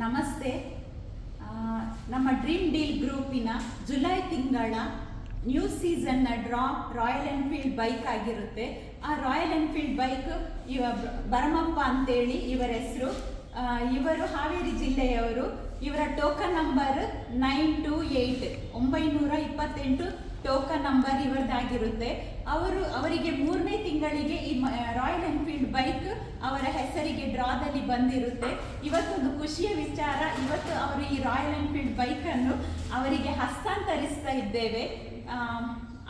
ನಮಸ್ತೆ. ನಮ್ಮ dream deal ಗ್ರೂಪಿನ ಜುಲೈ ತಿಂಗಳ ನ್ಯೂ ಸೀಸನ್ನ ಡ್ರಾ ರಾಯಲ್ ಎನ್ಫೀಲ್ಡ್ ಬೈಕ್ ಆಗಿರುತ್ತೆ. ಆ ರಾಯಲ್ ಎನ್ಫೀಲ್ಡ್ ಬೈಕ್ ಇವ ಭರಮಪ್ಪ ಅಂತೇಳಿ ಇವರ ಹೆಸರು. ಇವರು ಹಾವೇರಿ ಜಿಲ್ಲೆಯವರು. ಇವರ token number nine two eight ಒಂಬೈನೂರ ಇಪ್ಪತ್ತೆಂಟು ಟೋಕನ್ ನಂಬರ್ ಇವರದಾಗಿರುತ್ತೆ ಅವರು, ಅವರಿಗೆ ಮೂರನೇ ತಿಂಗಳಿಗೆ ಈ ರಾಯಲ್ ಎನ್ಫೀಲ್ಡ್ ಬೈಕ್ ಅವರ ಹೆಸರಿಗೆ ಡ್ರಾದಲ್ಲಿ ಬಂದಿರುತ್ತೆ. ಇವತ್ತೊಂದು ಖುಷಿಯ ವಿಚಾರ ಇವತ್ತು ಅವರು ಈ ರಾಯಲ್ ಎನ್ಫೀಲ್ಡ್ ಬೈಕನ್ನು ಅವರಿಗೆ ಹಸ್ತಾಂತರಿಸ್ತಾ ಇದ್ದೇವೆ.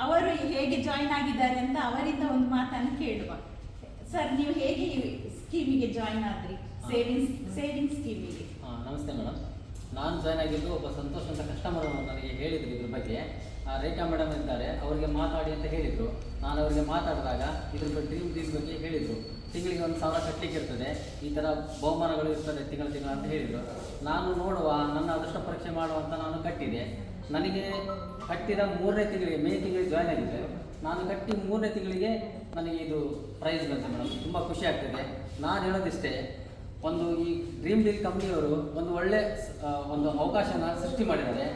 ಅವರು ಹೇಗೆ ಜಾಯಿನ್ ಆಗಿದ್ದಾರೆ ಅಂತ ಅವರಿಂದ ಒಂದು ಮಾತನ್ನು ಕೇಳುವ. ಸರ್ ನೀವು ಹೇಗೆ ಸ್ಕೀಮಿಗೆ ಜಾಯಿನ್ ಆದ್ರಿ? ಸೇವಿಂಗ್ಸ್ ಸೇವಿಂಗ್ ಸ್ಕೀಮಿಗೆ. ನಮಸ್ತೆ ಮೇಡಮ್ ನಾನು ಜಾಯ್ನ್ ಆಗಿದ್ದು ಒಬ್ಬ ಸಂತೋಷ ಅಂತ ಕಸ್ಟಮರ್ ನನಗೆ ಹೇಳಿದ್ರು ಇದ್ರ ಬಗ್ಗೆ. ರೇಖಾ ಮೇಡಮ್ ಇದ್ದಾರೆ. ಅವರಿಗೆ ಮಾತಾಡಿ ಅಂತ ಹೇಳಿದರು. ನಾನು ಅವರಿಗೆ ಮಾತಾಡಿದಾಗ ಇದ್ರ ಬಗ್ಗೆ ಡ್ರೀಮ್ ಬಗ್ಗೆ ಹೇಳಿದರು. ತಿಂಗಳಿಗೆ ಒಂದು ಸಾವಿರ ಕಟ್ಟಲಿಕ್ಕೆ ಇರ್ತದೆ. ಈ ಥರ ಬಹುಮಾನಗಳು ಇರ್ತದೆ ತಿಂಗಳ ತಿಂಗಳ ಅಂತ ಹೇಳಿದರು. ನಾನು ನೋಡುವ, ನನ್ನ ಅದೃಷ್ಟ ಪರೀಕ್ಷೆ ಮಾಡುವ ಅಂತ ನಾನು ಕಟ್ಟಿದೆ. ನನಗೆ ಕಟ್ಟಿದ ಮೂರನೇ ತಿಂಗಳಿಗೆ, ಮೇ ತಿಂಗಳಿಗೆ ಜಾಯ್ನ್ ಆಗಿದೆ ನಾನು ಕಟ್ಟಿ ಮೂರನೇ ತಿಂಗಳಿಗೆ ನನಗೆ ಇದು ಪ್ರೈಸ್ ಬಂತು ಮೇಡಮ್. ತುಂಬ ಖುಷಿ ಆಗ್ತದೆ. ನಾನು ಹೇಳೋದಿಷ್ಟೇ, ಒಂದು ಈ ಡ್ರೀಮ್ ಡೀಲ್ ಕಂಪ್ನಿಯವರು ಒಂದು ಒಳ್ಳೆ ಒಂದು ಅವಕಾಶನ ಸೃಷ್ಟಿ ಮಾಡಿದ್ದಾರೆ.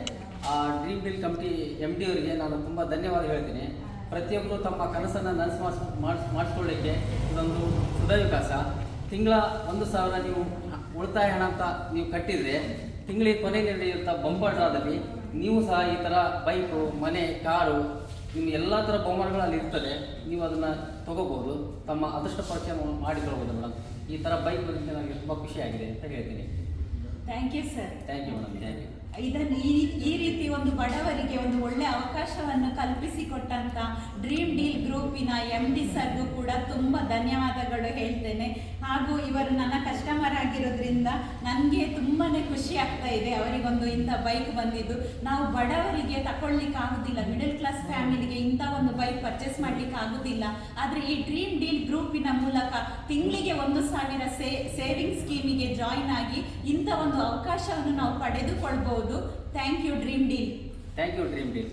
ಆ Dream Deal company M D ಅವರಿಗೆ ನಾನು ತುಂಬ ಧನ್ಯವಾದ ಹೇಳ್ತೀನಿ. ಪ್ರತಿಯೊಬ್ಬರು ತಮ್ಮ ಕನಸನ್ನು ನನಸು ಮಾಡಿಸ್ ಮಾಡಿಸ್ ಮಾಡಿಸ್ಕೊಳ್ಳಿಕ್ಕೆ ಇದೊಂದು ಸುದವಿಕಾಸ. ತಿಂಗಳ ಒಂದು ಸಾವಿರ ನೀವು ಉಳಿತಾಯ ಹಣ ಅಂತ ನೀವು ಕಟ್ಟಿದರೆ ತಿಂಗಳಿಗೆ ಕೊನೆ ನಡೆಯುವಂಥ ಬಂಪರ್ ಡ್ರಾದಲ್ಲಿ ನೀವು ಸಹ ಈ ಥರ ಬೈಕು ಮನೆ ಕಾರು ನಿಮ್ಮ ಎಲ್ಲ ಥರ ಬಹುಮಾನಗಳು ಅಲ್ಲಿ ಇರ್ತದೆ ನೀವು ಅದನ್ನು ತಗೋಬೋದು. ತಮ್ಮ ಅದೃಷ್ಟ ಪರಿಚಯ ಮಾಡಿಕೊಳ್ಬೋದು ಮೇಡಮ್ ಈ ಥರ ಬೈಕ್ ಬಗ್ಗೆ ನನಗೆ ತುಂಬ ಖುಷಿಯಾಗಿದೆ ಅಂತ ಹೇಳ್ತೀನಿ. Thank you sir thank you madam thank you ಇದನ್ನು ಈ ಈ ರೀತಿ ಒಂದು ಬಡವರಿಗೆ ಒಂದು ಒಳ್ಳೆ ಅವಕಾಶವನ್ನು ಕಲ್ಪಿಸಿಕೊಟ್ಟಂತ ಡ್ರೀಮ್ ಡೀಲ್ ಗ್ರೂಪಿನ ಎಂ ಡಿ ಸರ್ಗೂ ಕೂಡ ತುಂಬ ಧನ್ಯವಾದಗಳು ಹೇಳ್ತೇನೆ. ಹಾಗೂ ಇವರು ನನ್ನ ಆಗಿರೋದ್ರಿಂದ ನನಗೆ ತುಂಬಾ ಖುಷಿ ಆಗ್ತಾ ಇದೆ. ಅವರಿಗೊಂದು ಇಂಥ ಬೈಕ್ ಬಂದಿದ್ದು. ನಾವು ಬಡವರಿಗೆ ತಗೊಳ್ಲಿಕ್ಕೆ ಆಗುದಿಲ್ಲ. ಮಿಡಲ್ ಕ್ಲಾಸ್ ಫ್ಯಾಮಿಲಿಗೆ ಇಂಥ ಒಂದು ಬೈಕ್ ಪರ್ಚೇಸ್ ಮಾಡ್ಲಿಕ್ಕೆ ಆಗುದಿಲ್ಲ. ಆದರೆ ಈ ಡ್ರೀಮ್ ಡೀಲ್ ಗ್ರೂಪಿನ ಮೂಲಕ ತಿಂಗಳಿಗೆ ಒಂದು ಸಾವಿರ ಸೇ ಸೇವಿಂಗ್ ಸ್ಕೀಮಿಗೆ ಜಾಯಿನ್ ಆಗಿ ಇಂಥ ಒಂದು ಅವಕಾಶವನ್ನು ನಾವು ಪಡೆದುಕೊಳ್ಬಹುದು thank you Dream Deal thank you Dream Deal